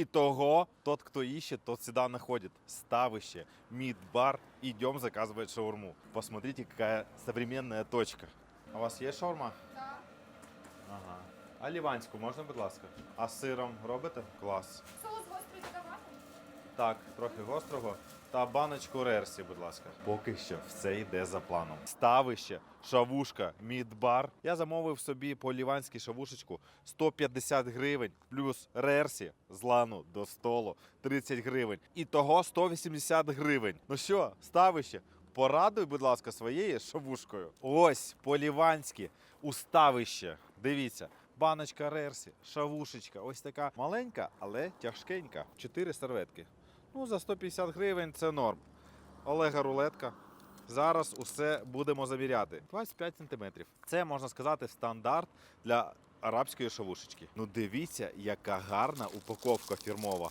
Итого, тот, кто ищет, тот всегда находит. Ставище, мид-бар. Идем заказывать шаурму. Посмотрите, какая современная точка. У вас є шаурма? Так. Ага. А ліванську можна, будь ласка? А з сиром робите? Клас. Соус гострий додавати? Так, трохи гострого. Та баночку рерсі, будь ласка. Поки що все йде за планом. Ставище, шавушка, мідбар. Я замовив собі по ліванській шавушечку 150 гривень, плюс рерсі з лану до столу 30 гривень. І того 180 гривень. Ну що, ставище? Порадуй, будь ласка, своєю шавушкою. Ось по-ліванськи у ставище. Дивіться. Баночка рерсі, шавушечка, ось така маленька, але тяжкенька. Чотири серветки. Ну, за 150 гривень це норм. Олега рулетка. Зараз усе будемо заміряти. 25 сантиметрів. Це можна сказати стандарт для арабської шавушечки. Ну дивіться, яка гарна упаковка фірмова.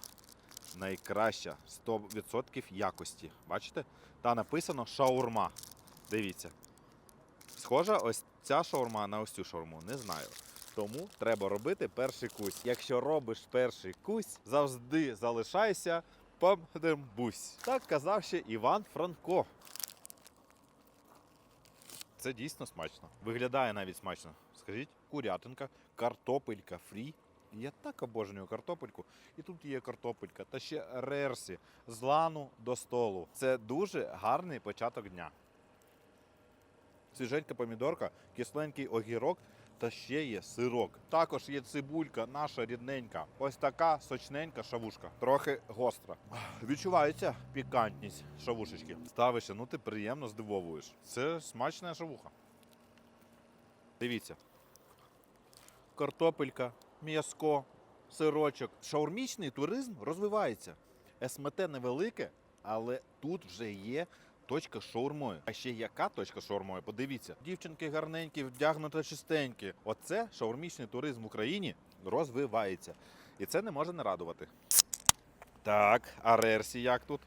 Найкраща 100% якості. Бачите? Та написано шаурма. Дивіться. Схожа ось ця шаурма на ось цю шаурму. Не знаю. Тому треба робити перший кусь. Якщо робиш перший кусь, завжди залишайся Памдембусь. Так казав ще Іван Франко. Це дійсно смачно. Виглядає навіть смачно. Скажіть, курятинка, картопелька фрі. Я так обожнюю картопельку. І тут є картопелька, та ще рерсі з лану до столу. Це дуже гарний початок дня. Свіженька помідорка, кисленький огірок та ще є сирок. Також є цибулька, наша рідненька. Ось така сочненька шавушка. Трохи гостра. Відчувається пікантність шавушечки. Ставишся, ну ти приємно здивовуєш. Це смачна шавуха. Дивіться. Картопелька, м'яско, сирочок. Шаурмічний туризм розвивається. СМТ невелике, але тут вже є точка шаурмою. А ще яка точка шаурмою? Подивіться, дівчинки гарненькі, вдягнуто чистенькі. Оце шаурмічний туризм в Україні розвивається. І це не може не радувати. Так, а рерсі як тут?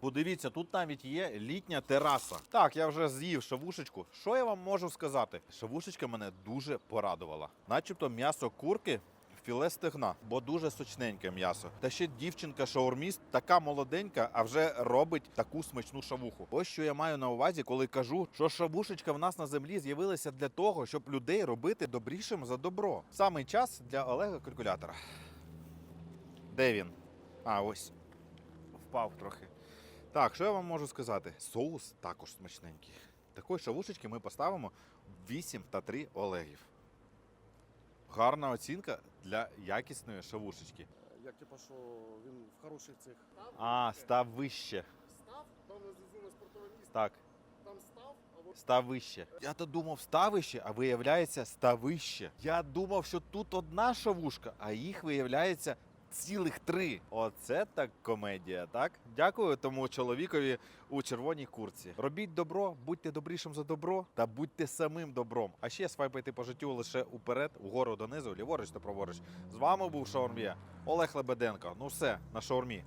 Подивіться, тут навіть є літня тераса. Так, я вже з'їв шавушечку. Що я вам можу сказати? Шавушечка мене дуже порадувала. Начебто м'ясо курки. Філе стегна, бо дуже сочненьке м'ясо. Та ще дівчинка шаурміст, така молоденька, а вже робить таку смачну шавуху. Ось що я маю на увазі, коли кажу, що шавушечка в нас на землі з'явилася для того, щоб людей робити добрішим за добро. Самий час для Олега калькулятора. Де він? А, ось. Впав трохи. Так, що я вам можу сказати? Соус також смачненький. Такої шавушечки ми поставимо 8 та 3 Олегів. Гарна оцінка для якісної шавушечки. Як типу, що він в хороших цих. А, став вище. Став, там на спортове місце, Так, там став, або ставище. став вище. Я то думав ставище, а виявляється ставище. Я думав, що тут одна шавушка, а їх виявляється цілих три. Оце так комедія, так? Дякую тому чоловікові у червоній курці. Робіть добро, будьте добрішим за добро та будьте самим добром. А ще свайпайте по життю лише уперед, угору донизу, ліворуч та праворуч. З вами був Шаурм'є Олег Лебеденко. Ну все, на шаурмі.